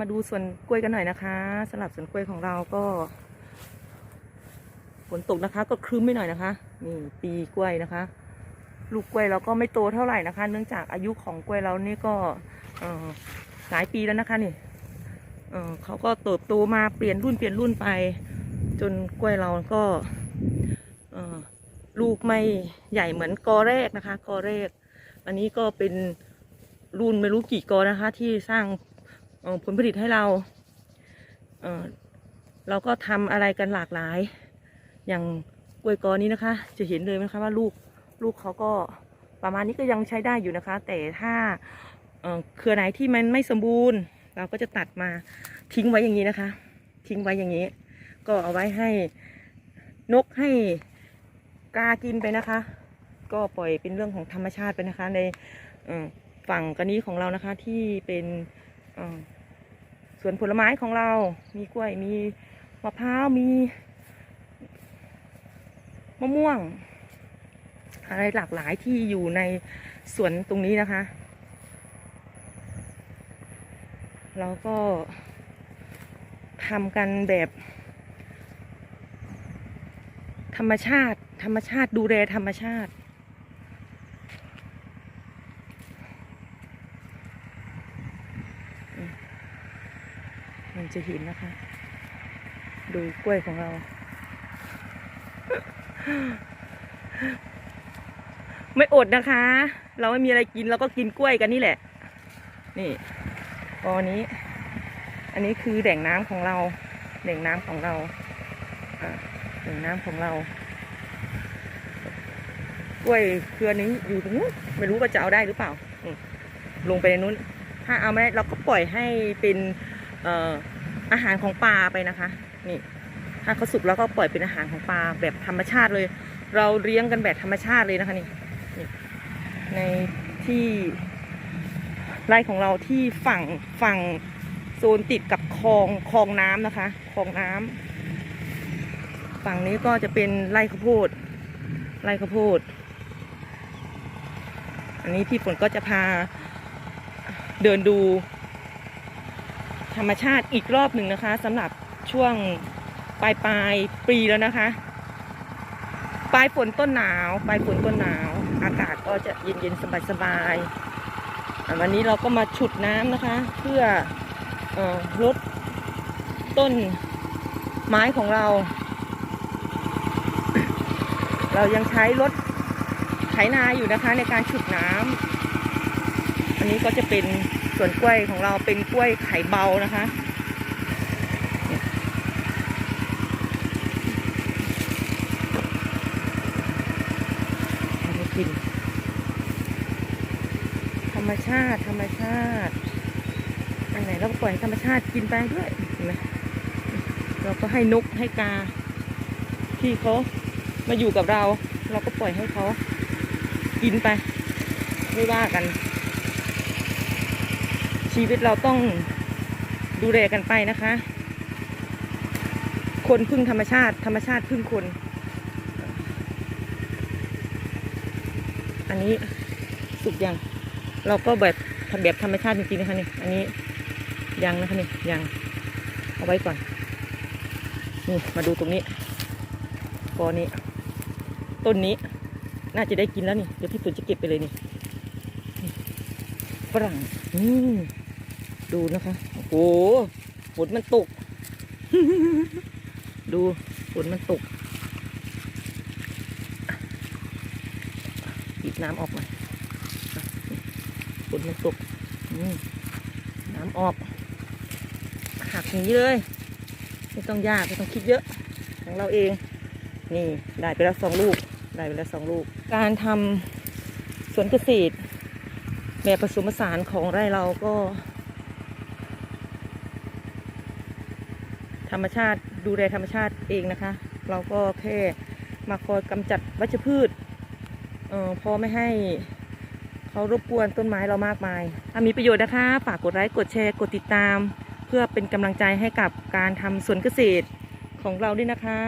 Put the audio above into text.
มาดูสวนกล้วยกันหน่อยนะคะสำหรับสวนกล้วยของเราก็ฝนตกนะคะ ก็ครึ้มไม่หน่อยนะคะนี่ปีกล้วยนะคะ ลูกกล้วยเราก็ไม่โตเท่าไหร่นะคะ เนื่องจากอายุของกล้วยเรานี่ก็หลายปีแล้วนะคะนี่เขาก็เติบโตมาเปลี่ยนรุ่นเปลี่ยนรุ่นไป จนกล้วยเราก็ลูกไม่ใหญ่เหมือนกอแรกนะคะ กอแรก อันนี้ก็เป็นรุ่นไม่รู้กี่กอนะคะ ที่สร้าง ผลผลิตให้เราเเราก็ทำอะไรกันหลากหลาย อย่างกล้วยกอนี้นะคะ จะเห็นเลยนะคะว่าลูกลูกเขาก็ประมาณนี้ก็ยังใช้ได้อยู่นะคะ แต่ถ้าเครือไหนที่มันไม่สมบูรณ์ เราก็จะตัดมาทิ้งไว้อย่างนี้นะคะ ทิ้งไว้อย่างนี้ ก็เอาไว้ให้นกให้กากินไปนะคะ ก็ปล่อยเป็นเรื่องของธรรมชาติไปนะคะ ในฝั่งกันนี้ของเรานะคะที่เป็นอ สวนผลไม้ของเรา มีกล้วย มีมะพร้าว มีมะม่วง อะไรหลากหลายที่อยู่ในสวนตรงนี้นะคะ เราก็ทำกันแบบ ธรรมชาติ ธรรมชาติดูแลธรรมชาติ จะเห็นนะคะ ดูกล้วยของเรา ไม่อดนะคะ เราไม่มีอะไรกินเราก็กินกล้วยกันนี่แหละ นี่ตอนนี้ อันนี้คือแหล่งน้ำของเรา แหล่งน้ำของเราแหล่งน้ำของเรากล้วยเครือนี้อยู่ตรงนู้นไม่รู้ว่าจะเอาได้หรือเปล่าลงไปในนู้น ถ้าเอาไม่ได้เราก็ปล่อยให้เป็น เอ่อ อาหารของปลาไปนะคะ นี่ถ้าเขาสุกแล้วก็ปล่อยเป็นอาหารของปลาแบบธรรมชาติเลย เราเลี้ยงกันแบบธรรมชาติเลยนะคะนี่นี่ในที่ไร่ของเราที่ฝั่งฝั่งโซนติดกับคลองคลองน้ำนะคะคลองน้ำฝั่งนี้ก็จะเป็นไร่ข้าวโพดไร่ข้าวโพด อันนี้พี่ฝนก็จะพาเดินดู ธรรมชาติอีกรอบหนึ่งนะคะสำหรับช่วงปลายปลายปีแล้วนะคะ ปลายฝนต้นหนาวปลายฝนต้นหนาว อากาศก็จะเย็นๆสบายๆอะวันนี้เราก็มาฉุดน้ำนะคะ เพื่อเออลดต้นไม้ของเรา เรายังใช้รถไถนาอยู่นะคะในการฉุดน้ำอันนี้ก็จะเป็น ส่วนกล้วยของเราเป็นกล้วยไข่เบานะคะกิน ธรรมชาติ ธรรมชาติ อันไหนเราก็ปล่อยธรรมชาติกินไปด้วยนไหมเราก็ให้นกให้กา ที่เขามาอยู่กับเรา เราก็ปล่อยให้เขากินไป ไม่ว่ากัน ชีวิตเราต้องดูแลกันไปนะคะ คนพึ่งธรรมชาติ ธรรมชาติพึ่งคน อันนี้สุกยัง เราก็แบบทำแบบธรรมชาติจริงๆนะคะนี่อันนี้ยังนะคะนี่ยังเอาไว้ก่อน นี่มาดูตรงนี้กอนี้ ต้นนี้ น่าจะได้กินแล้วนี่ เดี๋ยวพี่ฝนจะเก็บไปเลยนี่นี่ฝรั่งอืม ดูนะคะ โอ้โหฝนมันตก ดูฝนมันตกปิดน้ำออกมาอะนี่ฝนมันตกอืมน้ำออก หักอย่างนี้เลย ไม่ต้องยากไม่ต้องคิดเยอะ ของเราเอง นี่ได้ไปแล้วสองลูก ได้ไปแล้วสองลูก การทำสวนเกษตรแบบผสมผสานของไร่เราก็ ธรรมชาติดูแลธรรมชาติเองนะคะ เราก็แค่มาคอยกำจัดวัชพืชเออพอไม่ให้เขารบกวนต้นไม้เรามากมาย ถ้ามีประโยชน์นะคะฝากกดไลค์กดแชร์กดติดตาม เพื่อเป็นกำลังใจให้กับการทำสวนเกษตรของเราด้วยนะคะ